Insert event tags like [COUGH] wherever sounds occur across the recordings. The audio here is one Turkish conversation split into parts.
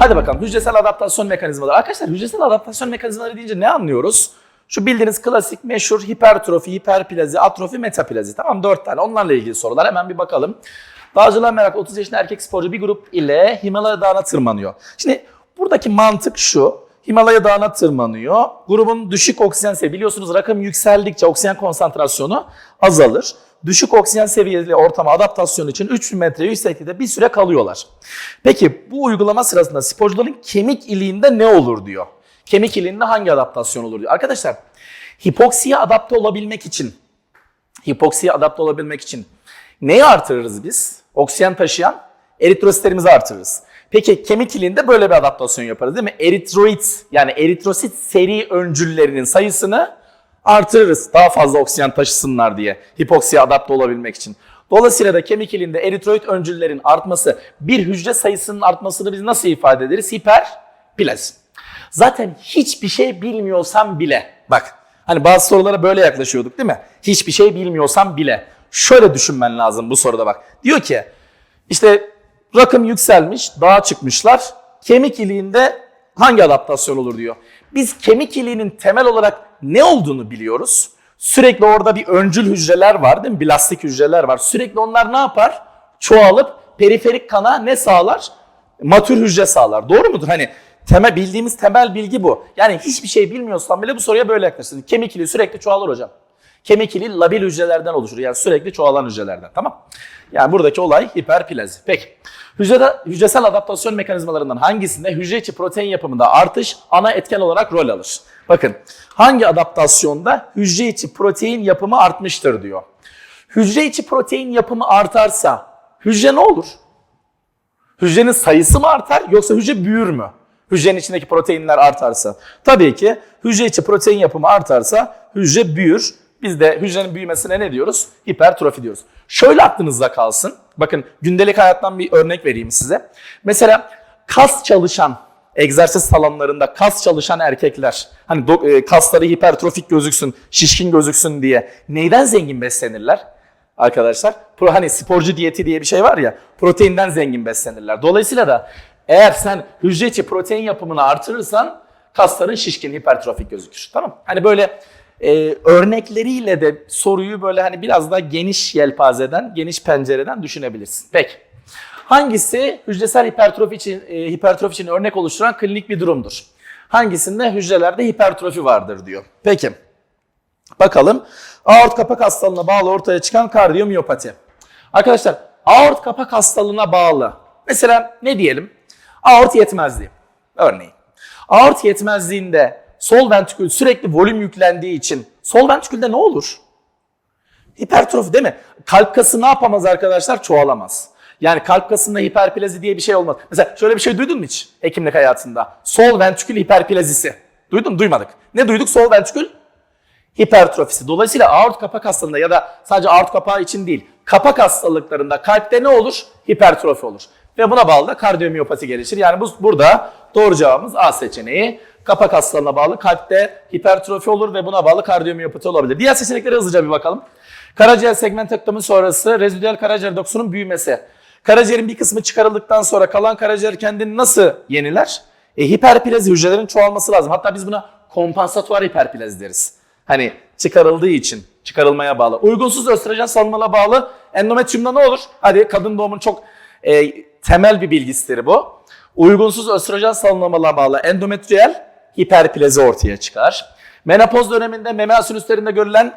Hadi bakalım hücresel adaptasyon mekanizmaları. Arkadaşlar hücresel adaptasyon mekanizmaları deyince ne anlıyoruz? Şu bildiğiniz klasik meşhur hipertrofi, hiperplazi, atrofi, metaplazi. Tamam dört tane. Onlarla ilgili sorular. Hemen bir bakalım. Dağcılar merak 30 yaşında erkek sporcu bir grup ile Himalaya Dağı'na tırmanıyor. Şimdi buradaki mantık şu. Himalaya Dağı'na tırmanıyor. Grubun düşük oksijen seviyesi. Biliyorsunuz rakım yükseldikçe oksijen konsantrasyonu azalır. Düşük oksijen seviyeli ortama adaptasyon için 3000 metre yükseklikte bir süre kalıyorlar. Peki bu uygulama sırasında sporcuların kemik iliğinde ne olur diyor. Kemik iliğinde hangi adaptasyon olur diyor. Arkadaşlar hipoksiye adapte olabilmek için hipoksiye adapte olabilmek için neyi artırırız biz? Oksijen taşıyan eritrositlerimizi artırırız. Peki kemik iliğinde böyle bir adaptasyon yaparız değil mi? Eritroit yani eritrosit seri öncüllerinin sayısını artırırız. Daha fazla oksijen taşısınlar diye hipoksiye adapte olabilmek için. Dolayısıyla da kemik iliğinde eritroit öncüllerin artması bir hücre sayısının artmasını biz nasıl ifade ederiz? Hiperplazi. Zaten hiçbir şey bilmiyorsam bile bak hani bazı sorulara böyle yaklaşıyorduk değil mi? Hiçbir şey bilmiyorsam bile şöyle düşünmen lazım bu soruda bak. Diyor ki işte rakım yükselmiş, dağa çıkmışlar. Kemik iliğinde hangi adaptasyon olur diyor. Biz kemik iliğinin temel olarak ne olduğunu biliyoruz. Sürekli orada bir öncül hücreler var değil mi? Blastik hücreler var. Sürekli onlar ne yapar? Çoğalıp periferik kana ne sağlar? Matür hücre sağlar. Doğru mudur? Hani temel bildiğimiz temel bilgi bu. Yani hiçbir şey bilmiyorsan bile bu soruya böyle yaklaşırsın. Kemik iliği sürekli çoğalır hocam. Kemik iliği labil hücrelerden oluşur. Yani sürekli çoğalan hücrelerden. Tamam. Yani buradaki olay hiperplazi. Peki. Hücrede, hücresel adaptasyon mekanizmalarından hangisinde hücre içi protein yapımında artış ana etken olarak rol alır? Bakın hangi adaptasyonda hücre içi protein yapımı artmıştır diyor. Hücre içi protein yapımı artarsa hücre ne olur? Hücrenin sayısı mı artar yoksa hücre büyür mü? Hücrenin içindeki proteinler artarsa. Tabii ki hücre içi protein yapımı artarsa hücre büyür. Biz de hücrenin büyümesine ne diyoruz? Hipertrofi diyoruz. Şöyle aklınızda kalsın. Bakın gündelik hayattan bir örnek vereyim size. Mesela kas çalışan, egzersiz salonlarında kas çalışan erkekler, hani do- e, kasları hipertrofik gözüksün, şişkin gözüksün diye neyden zengin beslenirler? Arkadaşlar, pro, hani sporcu diyeti diye bir şey var ya, proteinden zengin beslenirler. Dolayısıyla da eğer sen hücre içi protein yapımını artırırsan kasların şişkin, hipertrofik gözükür. Tamam Hani böyle e, örnekleriyle de soruyu böyle hani biraz daha geniş yelpazeden, geniş pencereden düşünebilirsin. Peki. Hangisi hücresel hipertrofi için, e, hipertrofi için örnek oluşturan klinik bir durumdur? Hangisinde hücrelerde hipertrofi vardır diyor. Peki. Bakalım. Aort kapak hastalığına bağlı ortaya çıkan kardiyomiyopati. Arkadaşlar aort kapak hastalığına bağlı. Mesela ne diyelim? Aort yetmezliği. Örneğin. Aort yetmezliğinde sol ventrikül sürekli volüm yüklendiği için sol ventrikülde ne olur? Hipertrofi değil mi? Kalp kası ne yapamaz arkadaşlar? Çoğalamaz. Yani kalp kasında hiperplazi diye bir şey olmaz. Mesela şöyle bir şey duydun mu hiç hekimlik hayatında? Sol ventrikül hiperplazisi. Duydun mu? Duymadık. Ne duyduk? Sol ventrikül hipertrofisi. Dolayısıyla aort kapak hastalığında ya da sadece aort kapağı için değil, kapak hastalıklarında kalpte ne olur? Hipertrofi olur. Ve buna bağlı da kardiyomiyopati gelişir. Yani bu burada doğru cevabımız A seçeneği. Kapak hastalığına bağlı kalpte hipertrofi olur ve buna bağlı kardiyomiyopati olabilir. Diğer seçeneklere hızlıca bir bakalım. Karaciğer segmentektomi sonrası rezidüel karaciğer dokusunun büyümesi. Karaciğerin bir kısmı çıkarıldıktan sonra kalan karaciğer kendini nasıl yeniler? E, hiperplazi hücrelerin çoğalması lazım. Hatta biz buna kompansatuar hiperplazi deriz. Hani çıkarıldığı için çıkarılmaya bağlı. Uygunsuz östrojen salınımına bağlı endometriumda ne olur? Hadi kadın doğumun çok e, temel bir bilgisidir bu. Uygunsuz östrojen salınımına bağlı endometriyel hiperplazi ortaya çıkar. Menopoz döneminde meme asinüslerinde görülen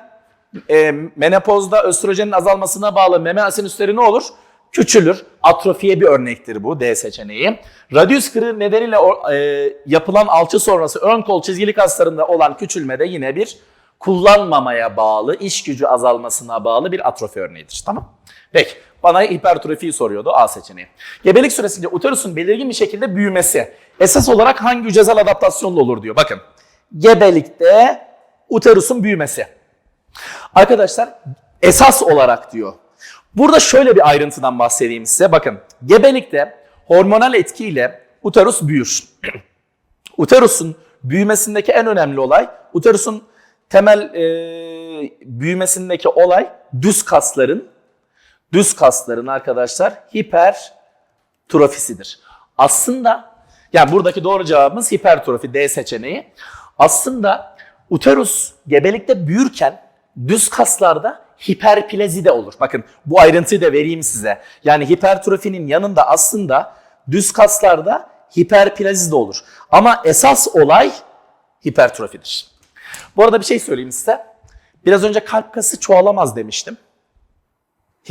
e, menopozda östrojenin azalmasına bağlı meme asinüsleri ne olur? Küçülür. Atrofiye bir örnektir bu D seçeneği. Radius kırığı nedeniyle e, yapılan alçı sonrası ön kol çizgili kaslarında olan küçülme de yine bir kullanmamaya bağlı, iş gücü azalmasına bağlı bir atrofi örneğidir. Tamam. Peki. Bana hipertrofiyi soruyordu A seçeneği. Gebelik süresince uterusun belirgin bir şekilde büyümesi esas olarak hangi hücresel adaptasyonla olur diyor. Bakın. Gebelikte uterusun büyümesi. Arkadaşlar esas olarak diyor. Burada şöyle bir ayrıntıdan bahsedeyim size. Bakın gebelikte hormonal etkiyle uterus büyür. [CLEARS THROAT] Uterusun büyümesindeki en önemli olay, uterusun temel e, büyümesindeki olay düz kasların, düz kasların arkadaşlar hipertrofisidir. Aslında Yani buradaki doğru cevabımız hipertrofi D seçeneği. Aslında uterus gebelikte büyürken düz kaslarda hiperplazi de olur. Bakın bu ayrıntıyı da vereyim size. Yani hipertrofinin yanında aslında düz kaslarda hiperplazi de olur. Ama esas olay hipertrofidir. Bu arada bir şey söyleyeyim size. Biraz önce kalp kası çoğalamaz demiştim.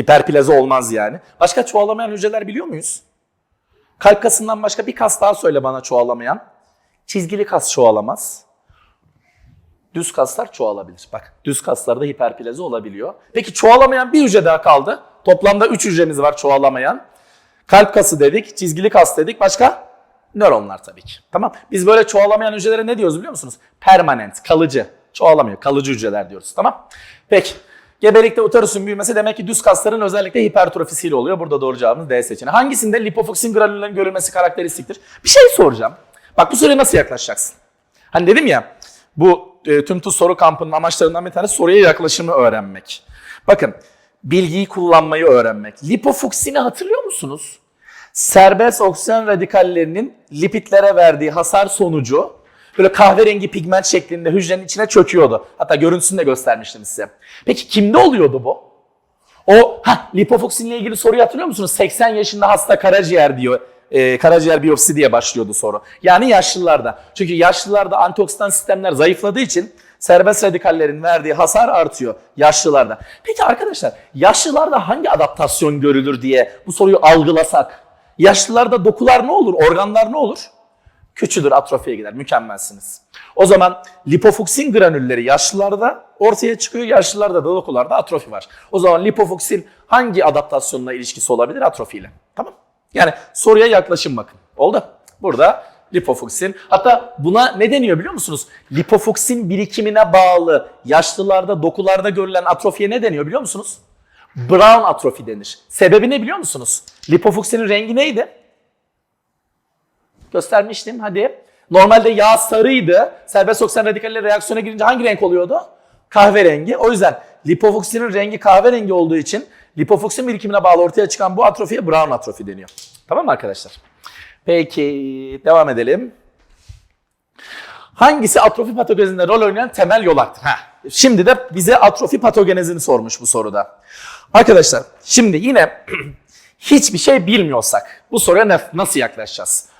Hiperplazi olmaz yani. Başka çoğalamayan hücreler biliyor muyuz? Kalp kasından başka bir kas daha söyle bana çoğalamayan. Çizgili kas çoğalamaz. Düz kaslar çoğalabilir. Bak düz kaslarda hiperplazi olabiliyor. Peki çoğalamayan bir hücre daha kaldı. Toplamda 3 hücremiz var çoğalamayan. Kalp kası dedik, çizgili kas dedik. Başka? Nöronlar tabii ki. Tamam. Biz böyle çoğalamayan hücrelere ne diyoruz biliyor musunuz? Permanent, kalıcı. Çoğalamıyor, kalıcı hücreler diyoruz. Tamam. Peki. Gebelikte uterusun büyümesi demek ki düz kasların özellikle hipertrofisiyle oluyor. Burada doğru cevabımız D seçeneği. Hangisinde lipofoksin granüllerin görülmesi karakteristiktir? Bir şey soracağım. Bak bu soruya nasıl yaklaşacaksın? Hani dedim ya bu e, tüm tuz soru kampının amaçlarından bir tanesi soruya yaklaşımı öğrenmek. Bakın bilgiyi kullanmayı öğrenmek. Lipofoksini hatırlıyor musunuz? Serbest oksijen radikallerinin lipidlere verdiği hasar sonucu böyle kahverengi pigment şeklinde hücrenin içine çöküyordu. Hatta görüntüsünü de göstermiştim size. Peki kimde oluyordu bu? O ha lipofoksinle ilgili soruyu hatırlıyor musunuz? 80 yaşında hasta karaciğer diyor. E, karaciğer biyopsi diye başlıyordu soru. Yani yaşlılarda. Çünkü yaşlılarda antioksidan sistemler zayıfladığı için serbest radikallerin verdiği hasar artıyor yaşlılarda. Peki arkadaşlar yaşlılarda hangi adaptasyon görülür diye bu soruyu algılasak yaşlılarda dokular ne olur, organlar ne olur? Küçülür, atrofiye gider. Mükemmelsiniz. O zaman lipofoksin granülleri yaşlılarda ortaya çıkıyor. Yaşlılarda da dokularda atrofi var. O zaman lipofoksin hangi adaptasyonla ilişkisi olabilir? Atrofiyle. Tamam. Yani soruya yaklaşım bakın. Oldu. Burada lipofoksin. Hatta buna ne deniyor biliyor musunuz? Lipofoksin birikimine bağlı yaşlılarda, dokularda görülen atrofiye ne deniyor biliyor musunuz? Brown atrofi denir. Sebebi ne biliyor musunuz? Lipofoksinin rengi neydi? Göstermiştim hadi. Normalde yağ sarıydı. Serbest oksijen radikalleri reaksiyona girince hangi renk oluyordu? Kahverengi. O yüzden lipofoksinin rengi kahverengi olduğu için lipofoksin birikimine bağlı ortaya çıkan bu atrofiye brown atrofi deniyor. Tamam mı arkadaşlar? Peki devam edelim. Hangisi atrofi patogenezinde rol oynayan temel yolaktır? Heh. Şimdi de bize atrofi patogenezini sormuş bu soruda. Arkadaşlar şimdi yine [CLEARS THROAT] hiçbir şey bilmiyorsak bu soruya nasıl yaklaşacağız?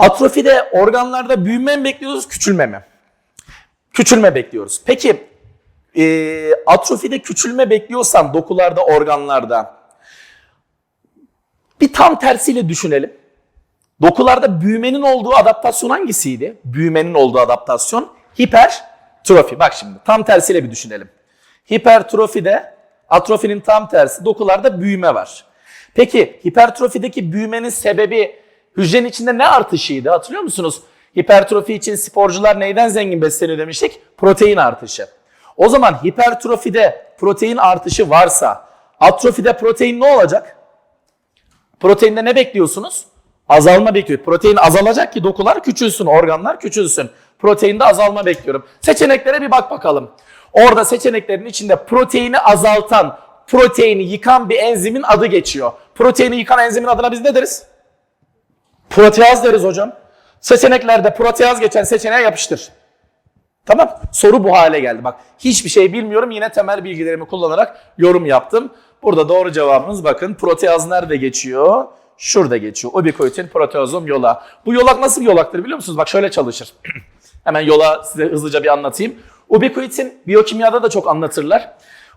Atrofide organlarda büyüme mi bekliyoruz, küçülme mi? Küçülme bekliyoruz. Peki e, atrofide küçülme bekliyorsan dokularda, organlarda bir tam tersiyle düşünelim. Dokularda büyümenin olduğu adaptasyon hangisiydi? Büyümenin olduğu adaptasyon hipertrofi. Bak şimdi tam tersiyle bir düşünelim. Hipertrofide atrofinin tam tersi dokularda büyüme var. Peki hipertrofideki büyümenin sebebi hücrenin içinde ne artışıydı hatırlıyor musunuz? Hipertrofi için sporcular neyden zengin besleniyor demiştik? Protein artışı. O zaman hipertrofide protein artışı varsa atrofide protein ne olacak? Proteinde ne bekliyorsunuz? Azalma bekliyor. Protein azalacak ki dokular küçülsün, organlar küçülsün. Proteinde azalma bekliyorum. Seçeneklere bir bak bakalım. Orada seçeneklerin içinde proteini azaltan, proteini yıkan bir enzimin adı geçiyor. Proteini yıkan enzimin adına biz ne deriz? Proteaz deriz hocam. Seçeneklerde proteaz geçen seçeneğe yapıştır. Tamam. Soru bu hale geldi. Bak hiçbir şey bilmiyorum. Yine temel bilgilerimi kullanarak yorum yaptım. Burada doğru cevabımız bakın. Proteaz nerede geçiyor? Şurada geçiyor. Ubikoitin proteozom yola. Bu yolak nasıl bir yolaktır biliyor musunuz? Bak şöyle çalışır. [CLEARS THROAT] Hemen yola size hızlıca bir anlatayım. Ubikoitin biyokimyada da çok anlatırlar.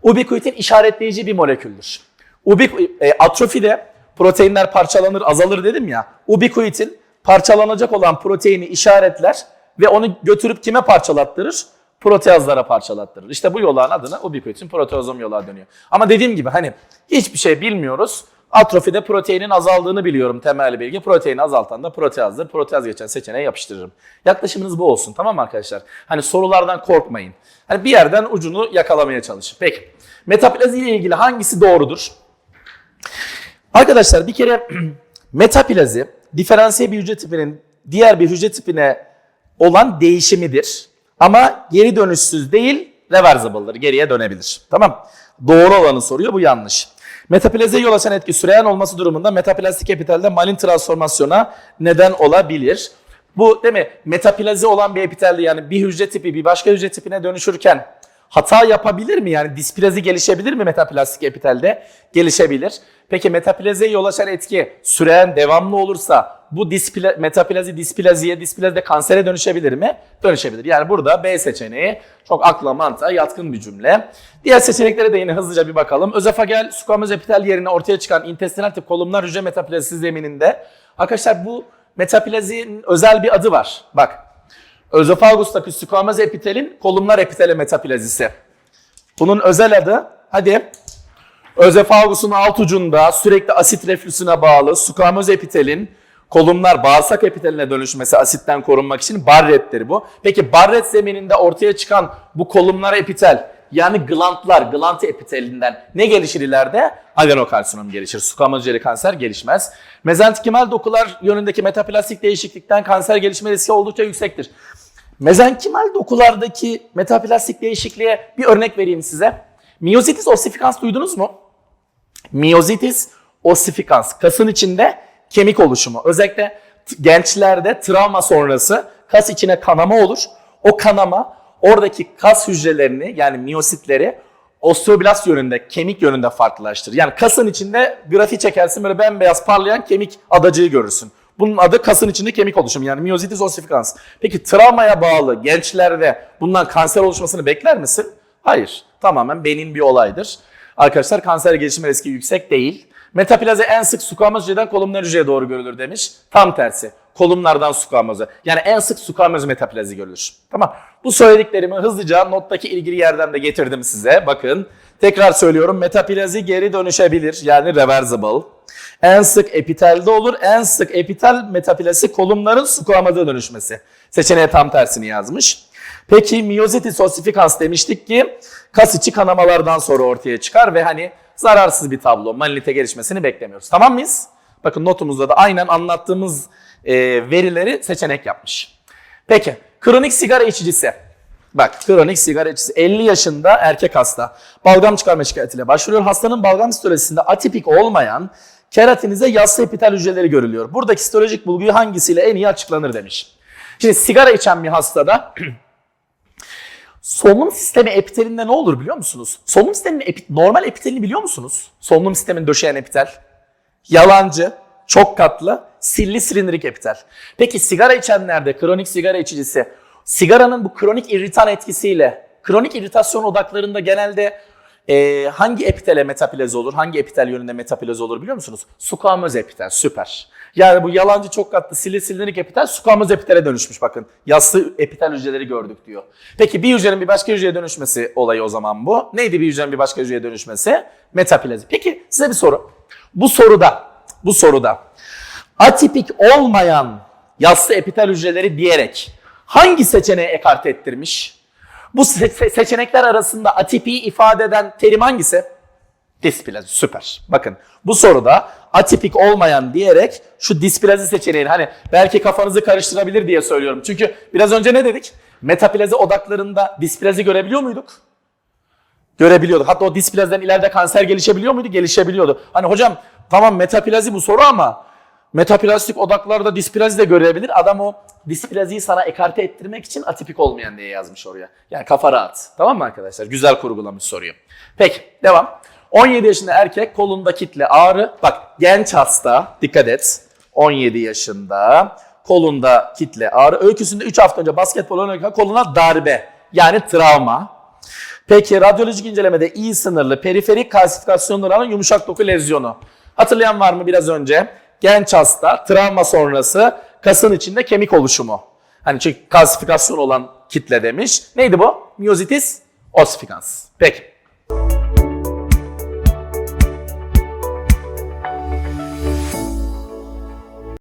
Ubikoitin işaretleyici bir moleküldür. Ubik, e, atrofide proteinler parçalanır, azalır dedim ya. Ubikoitin parçalanacak olan proteini işaretler ve onu götürüp kime parçalattırır? Proteazlara parçalattırır. İşte bu yolağın adına ubikoitin proteozom yolağı dönüyor. Ama dediğim gibi hani hiçbir şey bilmiyoruz. Atrofide proteinin azaldığını biliyorum temel bilgi. Proteini azaltan da proteazdır. Proteaz geçen seçeneğe yapıştırırım. Yaklaşımınız bu olsun tamam mı arkadaşlar? Hani sorulardan korkmayın. Hani bir yerden ucunu yakalamaya çalışın. Peki. Metaplazi ile ilgili hangisi doğrudur? Arkadaşlar bir kere [CLEARS THROAT] metaplazi diferansiyel bir hücre tipinin diğer bir hücre tipine olan değişimidir. Ama geri dönüşsüz değil, reversible'dır. Geriye dönebilir. Tamam. Doğru olanı soruyor, bu yanlış. Metaplazeye yol açan etki süreyen olması durumunda metaplastik epitalde malin transformasyona neden olabilir. Bu değil mi? Metaplaze olan bir epitelde yani bir hücre tipi bir başka hücre tipine dönüşürken hata yapabilir mi? Yani displazi gelişebilir mi metaplastik epitelde? Gelişebilir. Peki metaplazeye yol açan etki süreyen devamlı olursa bu displa, metaplazi displaziye, displazi kansere dönüşebilir mi? Dönüşebilir. Yani burada B seçeneği çok akla mantığa yatkın bir cümle. Diğer seçeneklere de yine hızlıca bir bakalım. Özofagel squamöz epitel yerine ortaya çıkan intestinal tip kolumnar hücre metaplazisi zemininde. Arkadaşlar bu metaplazinin özel bir adı var. Bak. Özofagustaki squamöz epitelin kolumnar epitele metaplazisi. Bunun özel adı, hadi Özefagusun alt ucunda sürekli asit reflüsüne bağlı squamöz epitelin kolumlar bağırsak epiteline dönüşmesi asitten korunmak için Barrett'tir bu. Peki Barrett zemininde ortaya çıkan bu kolumlar epitel yani glantlar, glant epitelinden ne gelişir ileride? Adenokarsinom gelişir. Hücreli kanser gelişmez. Mezenkimal dokular yönündeki metaplastik değişiklikten kanser gelişme riski oldukça yüksektir. Mezenkimal dokulardaki metaplastik değişikliğe bir örnek vereyim size. Miyositis ossificans duydunuz mu? Miyositis ossificans. Kasın içinde kemik oluşumu. Özellikle gençlerde travma sonrası kas içine kanama olur. O kanama oradaki kas hücrelerini yani miyositleri osteoblast yönünde, kemik yönünde farklılaştırır. Yani kasın içinde grafiği çekersin böyle bembeyaz parlayan kemik adacığı görürsün. Bunun adı kasın içinde kemik oluşumu yani miyositis ossificans. Peki travmaya bağlı gençlerde bundan kanser oluşmasını bekler misin? Hayır. Tamamen benin bir olaydır. Arkadaşlar kanser gelişme riski yüksek değil. Metaplaze en sık squamöz hücreden kolumnar hücreye doğru görülür demiş. Tam tersi. Kolumlardan squamöze. Yani en sık squamöz metaplazi görülür. Tamam. Bu söylediklerimi hızlıca nottaki ilgili yerden de getirdim size. Bakın. Tekrar söylüyorum. Metaplazi geri dönüşebilir. Yani reversible. En sık epitelde olur. En sık epitel metaplasi kolumların squamöze dönüşmesi. Seçeneğe tam tersini yazmış. Peki miyositis ossificans demiştik ki kas içi kanamalardan sonra ortaya çıkar ve hani zararsız bir tablo. Malinite gelişmesini beklemiyoruz. Tamam mıyız? Bakın notumuzda da aynen anlattığımız e, verileri seçenek yapmış. Peki kronik sigara içicisi. Bak kronik sigara içicisi 50 yaşında erkek hasta. Balgam çıkarma şikayetiyle başvuruyor. Hastanın balgam histolojisinde atipik olmayan keratinize yassı epitel hücreleri görülüyor. Buradaki histolojik bulguyu hangisiyle en iyi açıklanır demiş. Şimdi sigara içen bir hastada [CLEARS THROAT] solunum sistemi epitelinde ne olur biliyor musunuz? Solunum sisteminin epi- normal epitelini biliyor musunuz? Solunum sistemini döşeyen epitel. Yalancı, çok katlı, silli silindirik epitel. Peki sigara içenlerde, kronik sigara içicisi, sigaranın bu kronik irritan etkisiyle, kronik iritasyon odaklarında genelde e, hangi epitele metaplaze olur, hangi epitel yönünde metaplaze olur biliyor musunuz? Squamöz epitel, süper. Yani bu yalancı çok katlı silli silindirik epitel squamöz epitele dönüşmüş bakın. Yassı epitel hücreleri gördük diyor. Peki bir hücrenin bir başka hücreye dönüşmesi olayı o zaman bu. Neydi bir hücrenin bir başka hücreye dönüşmesi? Metaplazi. Peki size bir soru. Bu soruda, bu soruda atipik olmayan yassı epitel hücreleri diyerek hangi seçeneği ekart ettirmiş? Bu se- se- seçenekler arasında atipiyi ifade eden terim hangisi? Displazi. Süper. Bakın bu soruda atipik olmayan diyerek şu displazi seçeneğini hani belki kafanızı karıştırabilir diye söylüyorum. Çünkü biraz önce ne dedik? Metaplazi odaklarında displazi görebiliyor muyduk? Görebiliyorduk. Hatta o displaziden ileride kanser gelişebiliyor muydu? Gelişebiliyordu. Hani hocam tamam metaplazi bu soru ama metaplastik odaklarda displazi de görebilir. Adam o displaziyi sana ekarte ettirmek için atipik olmayan diye yazmış oraya. Yani kafa rahat. Tamam mı arkadaşlar? Güzel kurgulamış soruyu. Peki devam. 17 yaşında erkek kolunda kitle ağrı. Bak genç hasta dikkat et. 17 yaşında kolunda kitle ağrı. Öyküsünde 3 hafta önce basketbol oynarken koluna darbe yani travma. Peki radyolojik incelemede iyi sınırlı periferik kalsifikasyonları alan yumuşak doku lezyonu. Hatırlayan var mı biraz önce? Genç hasta travma sonrası kasın içinde kemik oluşumu. Hani çünkü kalsifikasyon olan kitle demiş. Neydi bu? Miyositis ossificans. Peki.